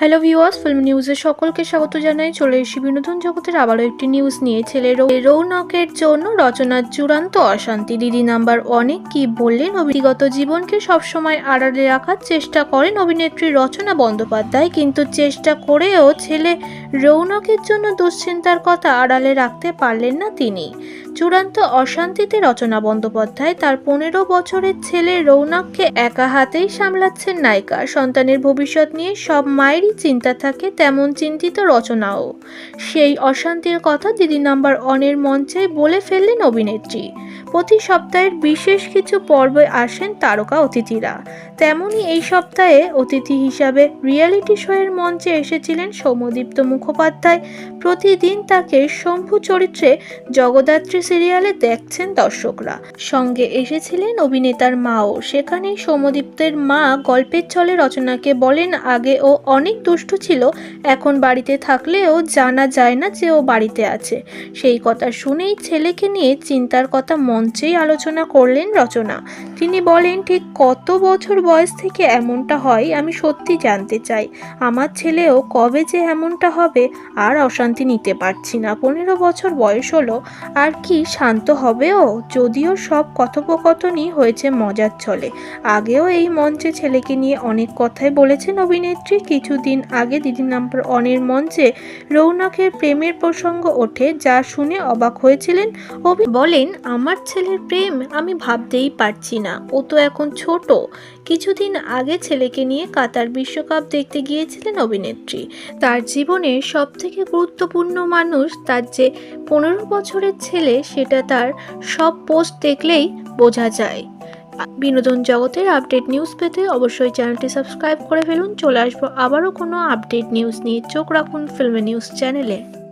Hello viewers film নিউজে সকলকে স্বাগত জানাই। চলে এসেছি বিনোদন জগতের আবারও একটি নিউজ নিয়ে। ছেলে রৌনকের জন্য রচনার চূড়ান্ত অশান্তি। দিদি নাম্বার অনেক কি বললেন? ব্যক্তিগত জীবনকে সবসময় আড়ালে রাখার চেষ্টা করেন অভিনেত্রী রচনা বন্দ্যোপাধ্যায়। কিন্তু চেষ্টা করেও ছেলে রৌনকের জন্য দুশ্চিন্তার কথা আড়ালে রাখতে পারলেন না তিনি। চূড়ান্ত অশান্তিতে রচনা বন্দ্যোপাধ্যায় তার পনেরো বছরের ছেলে রৌনককে একা হাতেই সামলাচ্ছেন নায়িকা। সন্তানের ভবিষ্যৎ নিয়ে সব মায়েরই চিন্তা থাকে, তেমন চিন্তিত রচনাও। সেই অশান্তির কথা দিদি নাম্বার অনের মঞ্চে বলে ফেললেন অভিনেত্রী। প্রতি সপ্তাহের বিশেষ কিছু পর্বে আসেন তারকা অতিথিরা। তেমনই এই সপ্তাহে অতিথি হিসাবে রিয়েলিটি শোয়ের মঞ্চে এসেছিলেন সৌম্যদীপ্ত মুখোপাধ্যায়। প্রতিদিন তাকে শম্ভু চরিত্রে জগদ্ধাত্রী সিরিয়ালে দেখছেন দর্শকরা। সঙ্গে এসেছিলেন অভিনেতার মাও। সেখানেই সৌম্যদীপ্তের মা গল্পের ছলে রচনাকে বলেন, আগে ও অনেক দুষ্টু ছিল। এখন বাড়িতে থাকলেও জানা যায় না যে ও বাড়িতে আছে। সেই কথা শুনেই ছেলেকে নিয়ে চিন্তার কথা মঞ্চেই আলোচনা করলেন রচনা। তিনি বলেন, ঠিক কত বছর বয়স থেকে এমনটা হয় আমি সত্যি জানতে চাই। আমার ছেলেও কবে যে এমনটা হবে আর অশান্তি নিতে পারছি না। পনেরো বছর বয়স হলো, আর কি শান্ত হবেও যদিও সব কথোপকথনই হয়েছে মজার ছলে। আগেও এই মঞ্চে ছেলেকে নিয়ে অনেক কথাই বলেছেন অভিনেত্রী। কিছুদিন আগে দিদি নাম্বার অনের মঞ্চে রৌনকের প্রেমের প্রসঙ্গ ওঠে যা শুনে অবাক হয়েছিলেন অভি বলেন, আমার ছেলের প্রেম আমি ভাবতেই পারছি না। ও তো এখন ছোট। কিছুদিন আগে ছেলেকে নিয়ে কাতার বিশ্বকাপ দেখতে গিয়েছিলেন অভিনেত্রী। তার জীবনের সব থেকে গুরুত্বপূর্ণ মানুষ তার যে পনেরো বছরের ছেলে, সেটা তার সব পোস্ট দেখলেই বোঝা যায়। বিনোদন জগতের আপডেট নিউজ পেতে অবশ্যই চ্যানেলটি সাবস্ক্রাইব করে ফেলুন। চলে আসব আবারও কোনো আপডেট নিউজ নিয়ে। চোখ রাখুন ফিল্মে নিউজ চ্যানেলে